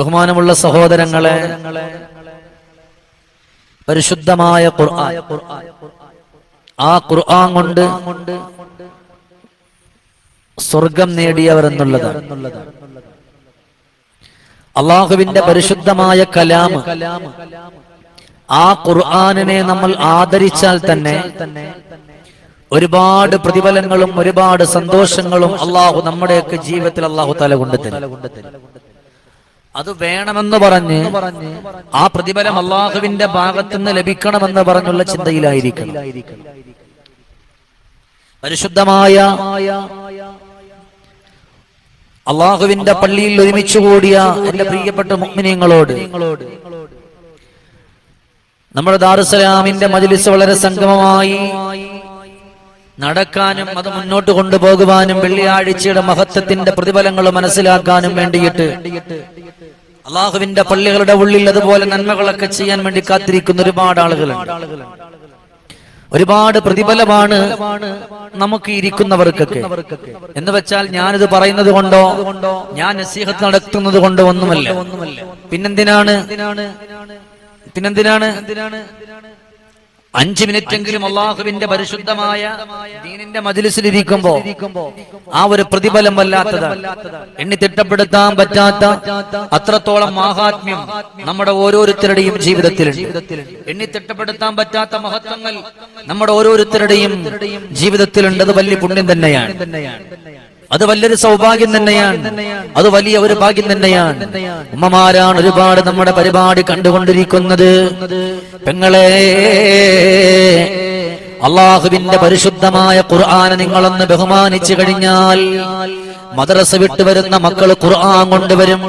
ബഹുമാനമുള്ള സഹോദരങ്ങളെ പരിശുദ്ധമായ ഖുർആൻ. ആ ഖുർആൻ കൊണ്ട് സ്വർഗം നേടിയവർ എന്നുള്ളതാണ്. അള്ളാഹുവിന്റെ പരിശുദ്ധമായ കലാം ആ ഖുർആാനിനെ നമ്മൾ ആദരിച്ചാൽ തന്നെ ഒരുപാട് പ്രതിഫലങ്ങളും ഒരുപാട് സന്തോഷങ്ങളും അള്ളാഹു നമ്മുടെയൊക്കെ ജീവിതത്തിൽ അള്ളാഹു തല കൊണ്ട് തരും അത് വേണമെന്ന് പറഞ്ഞ് ആ പ്രതിഫലം അള്ളാഹുവിന്റെ ഭാഗത്തുനിന്ന് ലഭിക്കണമെന്ന് പറഞ്ഞുള്ള ചിന്തയിലായിരിക്കണം. പരിശുദ്ധമായ അള്ളാഹുവിന്റെ പള്ളിയിൽ ഒരുമിച്ച് കൂടിയ എന്റെ പ്രിയപ്പെട്ട മുഗ്മിനിയങ്ങളോട് നമ്മുടെ ദാറുസലാമിന്റെ മജിലിസ് വളരെ സംഗമമായി നടക്കാനും അത് മുന്നോട്ട് കൊണ്ടുപോകുവാനും വെള്ളിയാഴ്ചയുടെ മഹത്വത്തിന്റെ പ്രതിഫലങ്ങൾ മനസ്സിലാക്കാനും വേണ്ടിയിട്ട് അള്ളാഹുവിന്റെ പള്ളികളുടെ ഉള്ളിൽ അതുപോലെ നന്മകളൊക്കെ ചെയ്യാൻ വേണ്ടി കാത്തിരിക്കുന്ന ഒരുപാട് ആളുകളുണ്ട്. ഒരുപാട് പ്രതിഫലമാണ് നമുക്ക് ഇരിക്കുന്നവർക്കൊക്കെ. എന്ന് വെച്ചാൽ ഞാനിത് പറയുന്നത് കൊണ്ടോ ഞാൻ നസീഹത്ത് നടത്തുന്നത് കൊണ്ടോ ഒന്നുമല്ല. പിന്നെന്തിനാണ്? പിന്നെന്തിനാണ്? അഞ്ചു മിനിറ്റെങ്കിലും അള്ളാഹുവിന്റെ പരിശുദ്ധമായ ദീനിന്റെ മജിലിസിലിരിക്കുമ്പോ ആ ഒരു പ്രതിഫലം വല്ലാത്തത് എണ്ണി തിട്ടപ്പെടുത്താൻ പറ്റാത്ത അത്രത്തോളം മാഹാത്മ്യം നമ്മുടെ ഓരോരുത്തരുടെയും ജീവിതത്തിൽ എണ്ണി തിട്ടപ്പെടുത്താൻ പറ്റാത്ത മഹത്വങ്ങൾ നമ്മുടെ ഓരോരുത്തരുടെയും ജീവിതത്തിലുണ്ട്. അത് വലിയ പുണ്യം തന്നെയാണ്. അത് വലിയൊരു സൗഭാഗ്യം തന്നെയാണ്. അത് വലിയ ഒരു ഭാഗ്യം തന്നെയാണ്. ഉമ്മമാരാണ് ഒരുപാട് നമ്മുടെ പരിപാടി കണ്ടുകൊണ്ടിരിക്കുന്നത്. പെങ്ങളെ അള്ളാഹുവിന്റെ പരിശുദ്ധമായ ഖുർആാന നിങ്ങളൊന്ന് ബഹുമാനിച്ചു കഴിഞ്ഞാൽ മദ്രസ വിട്ടു വരുന്ന മക്കൾ ഖുർആൻ കൊണ്ടുവരും.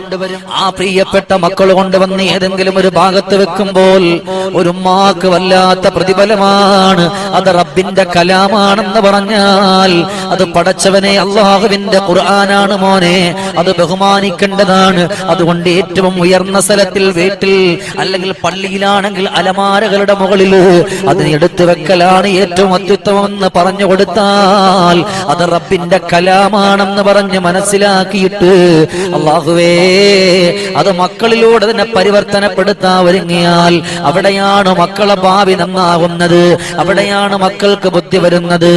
ആ പ്രിയപ്പെട്ട മക്കൾ കൊണ്ടുവന്ന് ഏതെങ്കിലും ഒരു ഭാഗത്ത് വെക്കുമ്പോൾ ഒരു ഉമ്മാക്ക് വല്ലാത്ത പ്രതിഫലമാണ്. അത് റബ്ബിന്റെ കലാമാണെന്ന് പറഞ്ഞാൽ അത് പടച്ചവനെ അള്ളാഹുവിന്റെ ഖുർആനാണ് മോനെ. അത് ബഹുമാനിക്കേണ്ടതാണ്. അതുകൊണ്ട് ഏറ്റവും ഉയർന്ന സ്ഥലത്തിൽ വീട്ടിൽ അല്ലെങ്കിൽ പള്ളിയിലാണെങ്കിൽ അലമാരകളുടെ മുകളിൽ അതിന് എടുത്തു വെക്കലാണ് ഏറ്റവും അത്യുത്തമമെന്ന് പറഞ്ഞു കൊടുത്താൽ അത് റബ്ബിന്റെ കലാമാണെന്ന് പറഞ്ഞ് മനസ്സിലാക്കിയിട്ട് അള്ളാഹുവേ അത് മക്കളിലൂടെ തന്നെ പരിവർത്തനപ്പെടുത്താൻ ഒരുങ്ങിയാൽ അവിടെയാണ് മക്കളെ ഭാവി നന്നാവുന്നത് അവിടെയാണ് മക്കൾക്ക് ബുദ്ധി വരുന്നത്.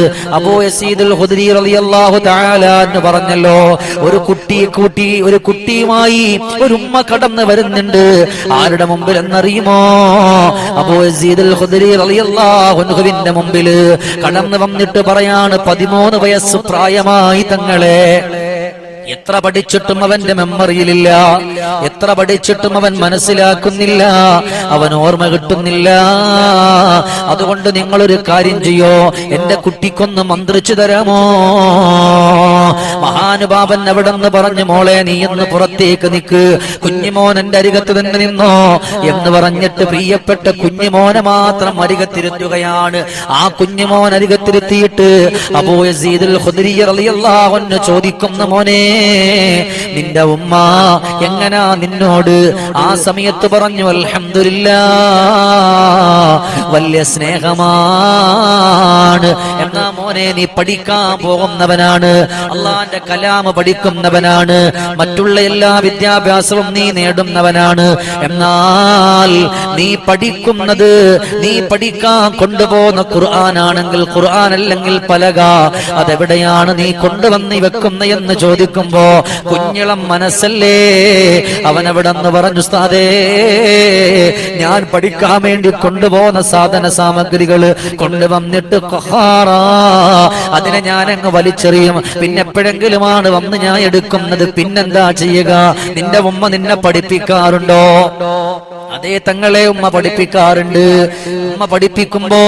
യസീദുൽ റളിയല്ലാഹു തആല എന്ന് പറഞ്ഞല്ലോ ഒരു കുട്ടി കൂട്ടി ഒരു കുട്ടിയുമായി ഒരു ഉമ്മ കടന്നു വരുന്നുണ്ട്. ആരുടെ മുമ്പിൽ എന്നറിയുമോ? അബൂ യസീദുൽ ഖുദ്രി റളിയല്ലാഹു അൻഹുവിന്റെ മുമ്പിൽ കടന്നു വന്നിട്ട് പറയാണ് പതിമൂന്ന് വയസ്സ് പ്രായമായി തങ്ങളെ. എത്ര പഠിച്ചിട്ടും അവന്റെ മെമ്മറിയിലില്ല. എത്ര പഠിച്ചിട്ടും അവൻ മനസ്സിലാക്കുന്നില്ല. അവൻ ഓർമ്മ കിട്ടുന്നില്ല. അതുകൊണ്ട് നിങ്ങളൊരു കാര്യം ചെയ്യോ? എന്റെ കുട്ടിക്കൊന്ന് മന്ത്രിച്ചു തരാമോ? മഹാനുഭാവൻ അവിടെ നിന്ന് പറഞ്ഞു മോളെ നീ എന്ന് പുറത്തേക്ക് നിക്ക്. കുഞ്ഞിമോൻ എന്റെ അരികത്ത് തന്നെ നിന്നോ? എന്ന് പറഞ്ഞിട്ട് പ്രിയപ്പെട്ട കുഞ്ഞിമോനെ മാത്രം അരികത്തിരുത്തുകയാണ്. ആ കുഞ്ഞിമോൻ അരികത്തിരുത്തിയിട്ട് അബൂ യസീദുൽ ചോദിക്കുന്ന മോനെ നിന്റെ ഉമ്മ എങ്ങനാ നിന്നോട് ആ സമയത്ത് പറഞ്ഞു അൽഹംദുലില്ലാ വലിയ സ്നേഹമാണ്. എന്നാ മോനെ നീ പഠിക്കാൻ പോകുന്നവനാണ്. അള്ളാന്റെ കലാമ പഠിക്കുന്നവനാണ്. മറ്റുള്ള എല്ലാ വിദ്യാഭ്യാസവും നീ നേടുന്നവനാണ്. എന്നാൽ നീ പഠിക്കുന്നത് നീ പഠിക്കാൻ കൊണ്ടുപോകുന്ന ഖുർആനാണെങ്കിൽ ഖുർആൻ അല്ലെങ്കിൽ പലക അതെവിടെയാണ് നീ കൊണ്ടുവന്ന് വെക്കുന്ന എന്ന് ചോദിക്കുമ്പോ കുഞ്ഞിളം മനസ്സല്ലേ? അവൻ നിന്ന് പറഞ്ഞു ഉസ്താദേ ഞാൻ പഠിക്കാൻ വേണ്ടി കൊണ്ടുപോകുന്ന സാധന സാമഗ്രികൾ കൊണ്ടുവന്നിട്ട് അതിനെ ഞാൻ അങ്ങ് വലിച്ചെറിയും. പിന്നെ എപ്പോഴെങ്കിലുമാണ് വന്ന് ഞാൻ എടുക്കുന്നത്. പിന്നെന്താ ചെയ്യുക? നിന്റെ ഉമ്മ നിന്നെ പഠിപ്പിക്കാറുണ്ടോ? അതേ തങ്ങളെ ഉമ്മ പഠിപ്പിക്കാറുണ്ട്. ഉമ്മ പഠിപ്പിക്കുമ്പോ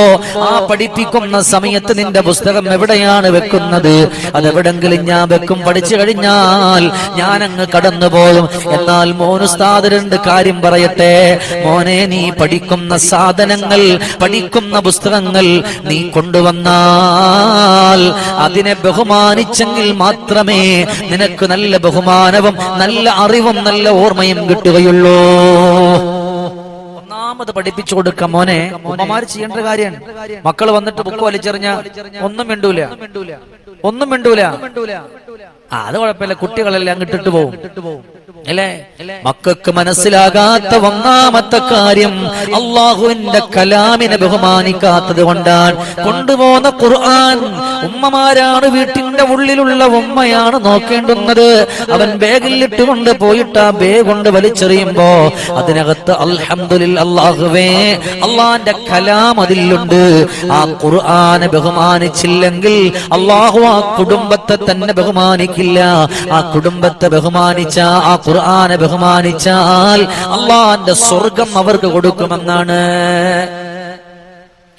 ആ പഠിപ്പിക്കുന്ന സമയത്ത് നിന്റെ പുസ്തകം എവിടെയാണ് വെക്കുന്നത്? അതെവിടെങ്കിലും ഞാൻ വെക്കും. പഠിച്ചു കഴിഞ്ഞാൽ ഞാൻ അങ്ങ് കടന്നു പോകും എന്നാൽ മോനുസ്താദരുണ്ട് കാര്യം പറയട്ടെ. മോനെ നീ പഠിക്കുന്ന സാധനങ്ങൾ പഠിക്കുന്ന പുസ്തകങ്ങൾ നീ കൊണ്ടുവന്നാൽ അതിനെ ബഹുമാനിച്ചെങ്കിൽ മാത്രമേ നിനക്ക് നല്ല ബഹുമാനവും നല്ല അറിവും നല്ല ഓർമ്മയും കിട്ടുകയുള്ളൂ. ഒന്നാമത് പഠിപ്പിച്ചു കൊടുക്ക മോനെ. ഉമ്മമാര് ചെയ്യേണ്ട കാര്യമാണ്. മക്കൾ വന്നിട്ട് ബുക്ക് വലിച്ചെറിഞ്ഞ ഒന്നും മിണ്ടൂല. ഒന്നും മിണ്ടൂല. അത് കുഴപ്പമില്ല. കുട്ടികളെല്ലാം കിട്ടിട്ട് പോകും അല്ലേ? മക്കൾക്ക് മനസ്സിലാകാത്ത ഒന്നാമത്തെ കാര്യം അള്ളാഹുവിന്റെ കലാമിനെ ബഹുമാനിക്കാത്തത് കൊണ്ടാണ്. കൊണ്ടുപോകുന്ന ഖുർആൻ ഉമ്മമാരാണ് വീട്ടിന്റെ ഉള്ളിലുള്ള ഉമ്മയാണ് നോക്കേണ്ടുന്നത്. അവൻ ബാഗിൽ ഇട്ടുകൊണ്ട് പോയിട്ട് ആ ബേ കൊണ്ട് വലിച്ചെറിയുമ്പോ അതിനകത്ത് അൽഹംദുലിൽ അള്ളാഹുവേ അള്ളാന്റെ കലാം അതിലുണ്ട്. ആ ഖുർആനെ ബഹുമാനിച്ചില്ലെങ്കിൽ അള്ളാഹു ആ കുടുംബത്തെ തന്നെ ബഹുമാനിക്കില്ല. ആ കുടുംബത്തെ ബഹുമാനിച്ച ആ ഖുർആനെ ബഹുമാനിച്ചാൽ അള്ളാന്റെ സ്വർഗം അവർക്ക് കൊടുക്കുമെന്നാണ്.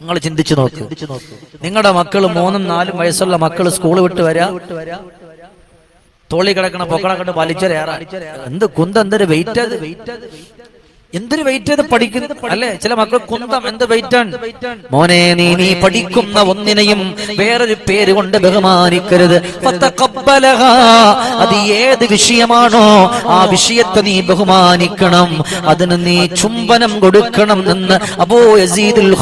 നിങ്ങൾ ചിന്തിച്ചു നോക്ക്. നിങ്ങളുടെ മക്കൾ മൂന്നും നാലും വയസ്സുള്ള മക്കൾ സ്കൂൾ വിട്ട് വരാ. തോളി കിടക്കണ പൊക്കണ കണ്ട് വലിച്ചൊരേറ. എന്ത് കുന്ത എന്തൊരു വെയിറ്റ് അത്. എന്തൊരു വെയിറ്റ് ചെയ്ത് പഠിക്കുന്നത് അല്ലെ? ചില മക്കൾ കുന്തം എന്ത് വെയിറ്റാണ് മോനെ നീ നീ പഠിക്കുന്ന ഒന്നിനെയും വേറൊരു പേര് കൊണ്ട് ബഹുമാനിക്കരുത്. അത് ഏത് വിഷയമാണോ ആ വിഷയത്തെ നീ ബഹുമാനിക്കണം. അതിന് നീ ചുംബനം കൊടുക്കണം എന്ന് അബൂ യസീദുൽ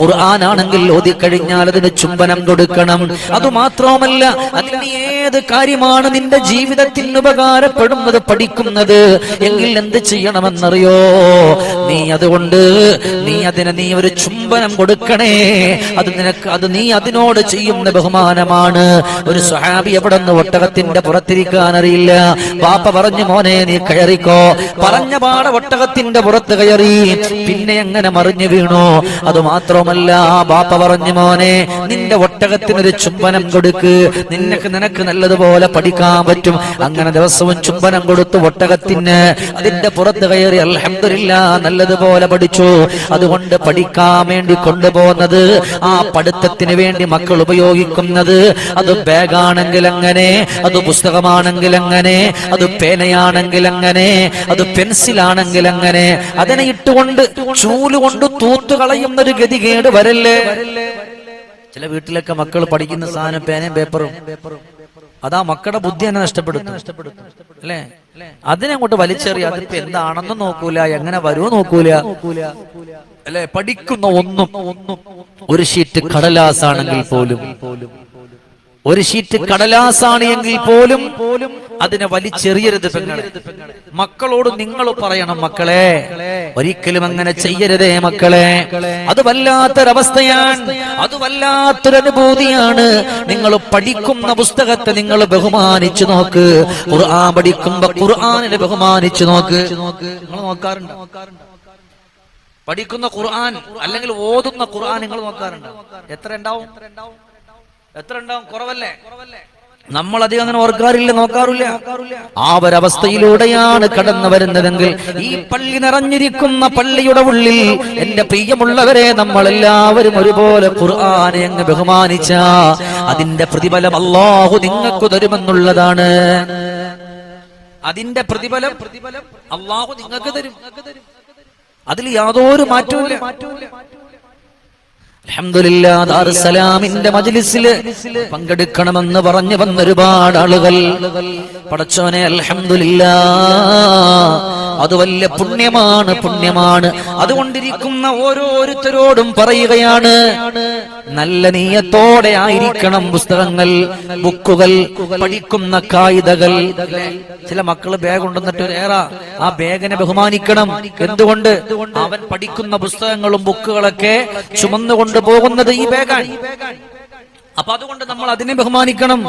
ഖുർആനാണെങ്കിൽ ഓതി കഴിഞ്ഞാൽ അതിന് ചുംബനം കൊടുക്കണം. അത് മാത്രവുമല്ല അതിന് ഏത് കാര്യമാണ് നിന്റെ ജീവിതത്തിന് ഉപകാരപ്പെടുന്നത് പഠിക്കുന്നത്? എങ്കിൽ എന്ത് ചെയ്യണമെന്നറിയോ? നീ അതുകൊണ്ട് നീ അതിന് നീ ഒരു ചുംബനം കൊടുക്കണേ. അത് നിനക്ക് അത് നീ അതിനോട് ചെയ്യുന്ന ബഹുമാനമാണ്. ഒരു സ്വഹാബി എവിടെ നിന്ന് ഒട്ടകത്തിന്റെ പുറത്തിരിക്കാൻ അറിയില്ല പാപ്പ പറഞ്ഞു മോനെ നീ കയറിക്കോ. പറഞ്ഞ പാട ഒട്ടകത്തിന്റെ പുറത്ത് കയറി. പിന്നെ എങ്ങനെ മറിഞ്ഞു വീണു? അത് മാത്രമല്ല പാപ്പ പറഞ്ഞു മോനെ നിന്റെ ഒട്ടകത്തിനൊരു ചുംബനം കൊടുക്ക്. നിനക്ക് നിനക്ക് നല്ലതുപോലെ പഠിക്കാൻ പറ്റും. അങ്ങനെ ദിവസവും ചുംബനം കൊടുത്ത് ഒട്ടകത്തിന് അതിന്റെ പുറത്ത് കയറി അൽഹംദുലില്ല നല്ലതുപോലെ പഠിച്ചു. അതുകൊണ്ട് പഠിക്കാൻ വേണ്ടി കൊണ്ടുപോകുന്നത് ആ പഠിത്തത്തിന് വേണ്ടി മക്കൾ ഉപയോഗിക്കുന്നത്. അത് ബാഗാണെങ്കിൽ അങ്ങനെ അത് പുസ്തകമാണെങ്കിൽ അങ്ങനെ അത് പേനയാണെങ്കിൽ അങ്ങനെ അത് പെൻസിൽ ആണെങ്കിൽ അങ്ങനെ അതിനെ ഇട്ടുകൊണ്ട് ചൂലുകൊണ്ട് തൂത്തു കളയുന്ന ഒരു ഗതികേട് വരല്ലേ? ചില വീട്ടിലൊക്കെ മക്കൾ പഠിക്കുന്ന സാധനം പേനയും പേപ്പറും. അതാ മക്കളുടെ ബുദ്ധി തന്നെ നഷ്ടപ്പെടുത്തും. അല്ലേ? അതിനെ അങ്ങോട്ട് വലിച്ചെറിയ. അതിപ്പോ എന്താണെന്ന് നോക്കൂല എങ്ങനെ വരുമോ നോക്കൂല. അല്ലെ? പഠിക്കുന്ന ഒന്നും ഒരു ഷീറ്റ് കടലാസാണെങ്കിൽ പോലും ഒരു ഷീറ്റ് കടലാസാണ് എങ്കിൽ പോലും അതിനെ വലിച്ചെറിയരുത് പെങ്ങളെ. മക്കളോട് നിങ്ങൾ പറയണം മക്കളെ. ഒരിക്കലും അങ്ങനെ ചെയ്യരുതേ മക്കളെ. അത് വല്ലാത്തൊരവസ്ഥയാണ്. അത് വല്ലാത്തൊരനുഭൂതിയാണ്. നിങ്ങൾ പഠിക്കുന്ന പുസ്തകത്തെ നിങ്ങൾ ബഹുമാനിച്ചു നോക്ക്. ഖുർആൻ പഠിക്കുമ്പോ ഖുർആാനിനെ ബഹുമാനിച്ചു നോക്ക്. നിങ്ങൾ നോക്കാറുണ്ട്? പഠിക്കുന്ന ഖുർആൻ അല്ലെങ്കിൽ ഓതുന്ന ഖുർആൻ നിങ്ങൾ നോക്കാറുണ്ട്? എത്ര ഉണ്ടാവും? എത്ര ഉണ്ടാവും കുറവല്ലേ? നമ്മൾ അധികം അങ്ങനെ ഓർക്കാറില്ല നോക്കാറില്ല. ആ ഒരവസ്ഥയിലൂടെയാണ് കടന്നു വരുന്നതെങ്കിൽ ഈ പള്ളി നിറഞ്ഞിരിക്കുന്ന പള്ളിയുടെ ഉള്ളിൽ എന്റെ പ്രിയമുള്ളവരെ നമ്മൾ എല്ലാവരും ഒരുപോലെ ഖുർആനെ അങ്ങ് ബഹുമാനിച്ച അതിന്റെ പ്രതിഫലം അള്ളാഹു നിങ്ങൾക്ക് തരുമെന്നുള്ളതാണ്. അതിന്റെ പ്രതിഫലം പ്രതിഫലം അള്ളാഹു നിങ്ങൾക്ക് തരും. അതിൽ യാതൊരു മാറ്റവും അൽഹംദുലില്ലാ ദാറുസലാമിന്റെ മജ്ലിസിൽ പങ്കെടുക്കണമെന്ന് പറഞ്ഞു വന്ന ഒരുപാട് ആളുകൾ. പടച്ചോനെ അൽഹംദുലില്ലാ. അത് വലിയ പുണ്യമാണ് പുണ്യമാണ് അതുകൊണ്ടിരിക്കുന്ന ഓരോരുത്തരോടും പറയുകയാണ് നല്ല നീയത്തോടെ ആയിരിക്കണം പുസ്തകങ്ങൾ ബുക്കുകൾ പഠിക്കുന്ന കായികകൾ. ചില മക്കൾ ബാഗ് ഉണ്ടെന്നിട്ട് ഏറെ ആ ബാഗിനെ ബഹുമാനിക്കണം. എന്തുകൊണ്ട്? അവൻ പഠിക്കുന്ന പുസ്തകങ്ങളും ബുക്കുകളൊക്കെ ചുമന്നുകൊണ്ട് പോകുന്നത് ഈ ബാഗാണ് അപ്പൊ അതുകൊണ്ട് നമ്മൾ അതിനെ ബഹുമാനിക്കണം.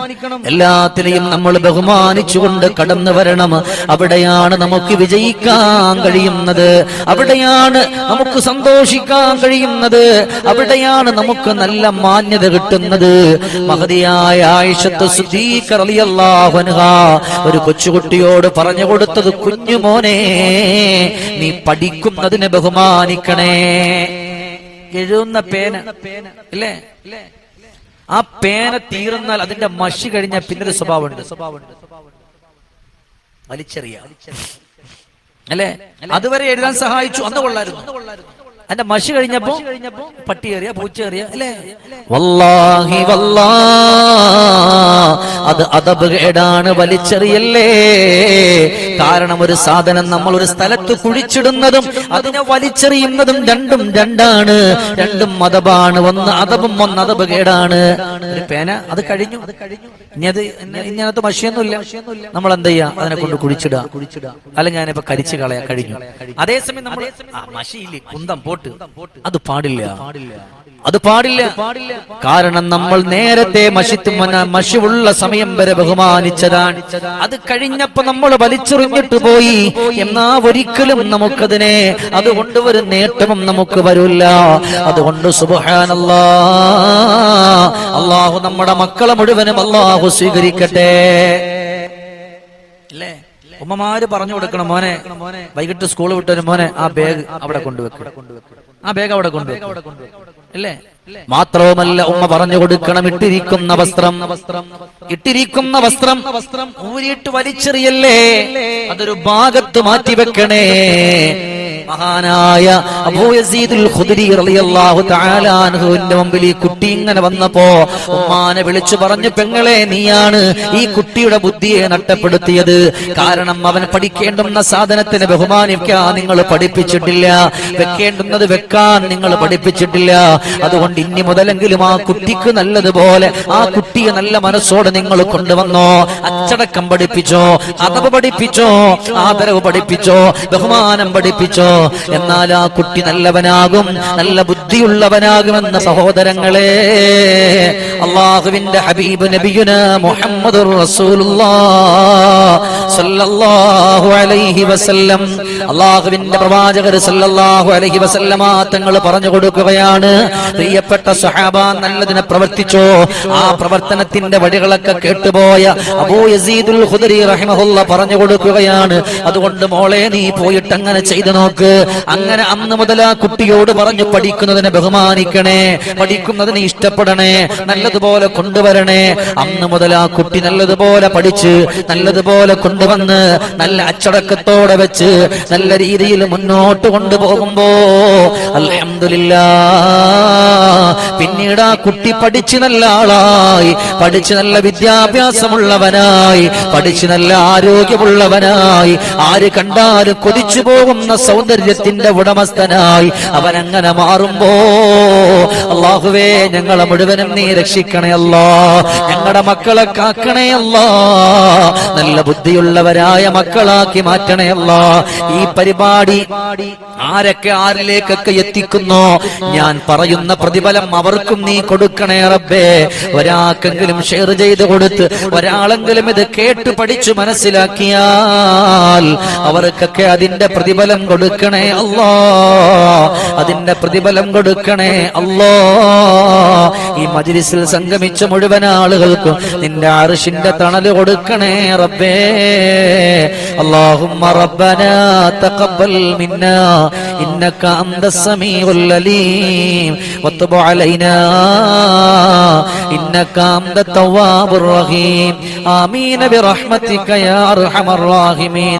എല്ലാത്തിനെയും നമ്മൾ ബഹുമാനിച്ചുകൊണ്ട് കടന്നു വരണം. അവിടെയാണ് നമുക്ക് വിജയിക്കാൻ കഴിയുന്നത്. അവിടെയാണ് നമുക്ക് സന്തോഷിക്കാൻ കഴിയുന്നത്. അവിടെയാണ് നമുക്ക് നല്ല മാന്യത കിട്ടുന്നത്. മഹതിയായ ആയിഷത്ത് ഒരു കൊച്ചുകുട്ടിയോട് പറഞ്ഞു കൊടുത്തത് കുഞ്ഞുമോനെ നീ പഠിക്കുന്നതിനെ ബഹുമാനിക്കണേ. എഴുതുന്ന പേന. ഇല്ലേ ആ പേന തീർന്നാൽ അതിന്റെ മഷി കഴിഞ്ഞാൽ പിന്നൊരു സ്വഭാവമുണ്ട്. വലിച്ചെറിയ. അല്ലേ? അതുവരെ എഴുതാൻ സഹായിച്ചു. അന്ന് കൊള്ളായിരുന്നു. അതിന്റെ മഷി കഴിഞ്ഞപ്പോ പട്ടി കയറിയ പൂച്ച കയറിയ അല്ലേ? വല്ലാഹി വല്ലാ. അത് അതബ് കേടാണ് വലിച്ചെറിയല്ലേ. കാരണം ഒരു സാധനം നമ്മൾ ഒരു സ്ഥലത്ത് കുഴിച്ചിടുന്നതും അതിനെ വലിച്ചെറിയുന്നതും രണ്ടും രണ്ടാണ്. രണ്ടും മതബാണ് ഒന്ന് അതബും ഒന്ന് അതബ് കേടാണ്. ഒരു പേന അത് കഴിഞ്ഞു. ഇനി അത് ഇനി അതിനകത്ത് മഷിയൊന്നുമില്ല. നമ്മൾ എന്ത് ചെയ്യാ? അതിനെ കൊണ്ട് കുഴിച്ചിടുക. അല്ലെങ്കിൽ ഞാനിപ്പോ കരിച്ചു കളയാ കഴിഞ്ഞു. അതേസമയം നമ്മൾ മഷിയില്ലേ കുന്തം അത് പാടില്ല. അത് പാടില്ല. കാരണം നമ്മൾ നേരത്തെ മഷിത്തും മഷിവുള്ള സമയം വരെ ബഹുമാനിച്ചതാണ്. അത് കഴിഞ്ഞപ്പോ നമ്മൾ വലിച്ചെറിഞ്ഞിട്ട് പോയി. എന്നാ ഒരിക്കലും നമുക്കതിനെ അതുകൊണ്ട് ഒരു നേട്ടവും നമുക്ക് വരില്ല. അതുകൊണ്ട് സുബഹാനല്ലാ. അള്ളാഹു നമ്മുടെ മക്കളെ മുഴുവനും അള്ളാഹു സ്വീകരിക്കട്ടെ. അല്ലേ? ഉമ്മമാര് പറഞ്ഞു കൊടുക്കണം മോനെ. വൈകിട്ട് സ്കൂൾ വിട്ടൊരു മോനെ ആ ബാഗ് അവിടെ കൊണ്ടുവെക്കും. ആ ബാഗ് അവിടെ കൊണ്ടുവെക്കും. അല്ലേ മാത്രവുമല്ല ഉമ്മ പറഞ്ഞു കൊടുക്കണം ഇട്ടിരിക്കുന്ന വസ്ത്രം. ഇട്ടിരിക്കുന്ന വസ്ത്രം ഊരിയിട്ട് വലിച്ചെറിയല്ലേ? അതൊരു ഭാഗത്ത് മാറ്റി വെക്കണേ. മഹാനായ കുട്ടി ഇങ്ങനെ വന്നപ്പോ ഉമ്മാനെ വിളിച്ചു പറഞ്ഞു പെങ്ങളെ നീയാണ് ഈ കുട്ടിയുടെ ബുദ്ധിയെ നഷ്ടപ്പെടുത്തിയത്. കാരണം അവൻ പഠിക്കേണ്ടുന്ന സാധനത്തിന് ബഹുമാനിക്കാൻ നിങ്ങൾ പഠിപ്പിച്ചിട്ടില്ല. വെക്കേണ്ടുന്നത് വെക്കാൻ നിങ്ങൾ പഠിപ്പിച്ചിട്ടില്ല. അതുകൊണ്ട് ഇനി മുതലെങ്കിലും ആ കുട്ടിക്ക് നല്ലതുപോലെ ആ കുട്ടിയെ നല്ല മനസ്സോടെ നിങ്ങൾ കൊണ്ടുവന്നോ. അച്ചടക്കം പഠിപ്പിച്ചോ അതവ് പഠിപ്പിച്ചോ ആദരവ് പഠിപ്പിച്ചോ ബഹുമാനം പഠിപ്പിച്ചോ. എന്നാൽ ആ കുട്ടി നല്ലവനാകും നല്ല ബുദ്ധിയുള്ളവനാകുമെന്ന സഹോദരങ്ങളെ അള്ളാഹുവിന്റെ ഹബീബ് നബിയുന മുഹമ്മദ് അള്ളാഹുവിന്റെ പ്രവാചകർ സല്ലല്ലാഹു അലൈഹി വസല്ലമ തങ്ങൾ പറഞ്ഞു കൊടുക്കുകയാണ്. പ്രിയപ്പെട്ട സഹാബ നല്ലതിനെ പ്രവർത്തിച്ചോ? ആ പ്രവർത്തനത്തിന്റെ വഴികളൊക്കെ കേട്ടുപോയ അബൂ യസീദുൽ പറഞ്ഞു കൊടുക്കുകയാണ്. അതുകൊണ്ട് മോളെ നീ പോയിട്ട് അങ്ങനെ ചെയ്തു നോക്ക്. അങ്ങനെ അന്ന് മുതൽ ആ കുട്ടിയോട് പറഞ്ഞു പഠിക്കുന്നതിനെ ബഹുമാനിക്കണേ. പഠിക്കുന്നതിനെ ഇഷ്ടപ്പെടണേ. നല്ലതുപോലെ കൊണ്ടുവരണേ. അന്ന് മുതൽ ആ കുട്ടി നല്ലതുപോലെ പഠിച്ച് നല്ലതുപോലെ കൊണ്ടുവന്ന് നല്ല അച്ചടക്കത്തോടെ വെച്ച് നല്ല രീതിയിൽ മുന്നോട്ട് കൊണ്ടുപോകുമ്പോ അൽഹംദുലില്ലാ പിന്നീട് ആ കുട്ടി പഠിച്ച് നല്ല ആളായി പഠിച്ച് നല്ല വിദ്യാഭ്യാസമുള്ളവനായി പഠിച്ച് നല്ല ആരോഗ്യമുള്ളവനായി ആര് കണ്ടാലും കൊതിച്ചു പോകുന്ന സൗന്ദര്യത്തിന്റെ ഉടമസ്ഥനായി അവൻ അങ്ങനെ മാറുമ്പോ അള്ളാഹുവേ ഞങ്ങളെ മുഴുവനും നീ രക്ഷിക്കണേ അല്ലാ. ഞങ്ങളുടെ മക്കളെ കാക്കണേ നല്ല ബുദ്ധിയുള്ളവരായ മക്കളാക്കി മാറ്റണേ ഈ പരിപാടി ആരൊക്കെ ആരിലേക്കൊക്കെ എത്തിക്കുന്നോ ഞാൻ പറയുന്ന പ്രതിഫലം അവർക്കും നീ കൊടുക്കണേ റബ്ബേ. ഒരാൾക്കെങ്കിലും ഷെയർ ചെയ്ത് കൊടുത്ത് ഒരാളെങ്കിലും ഇത് കേട്ട് പഠിച്ചു മനസ്സിലാക്കിയാൽ അവർക്കൊക്കെ അതിന്റെ പ്രതിഫലം കൊടുക്കണേ അല്ലോ അതിന്റെ പ്രതിഫലം കൊടുക്കണേ അല്ലോ ഈ മജിലിസിൽ സംഗമിച്ച മുഴുവൻ ആളുകൾക്കും നിന്റെ അറിഷിന്റെ തണല് കൊടുക്കണേ റബ്ബേ اللهم ربنا تقبل منا إنك أنت السميع العليم وتب علينا إنك أنت التواب الرحيم آمين برحمتك يا أرحم الراحمين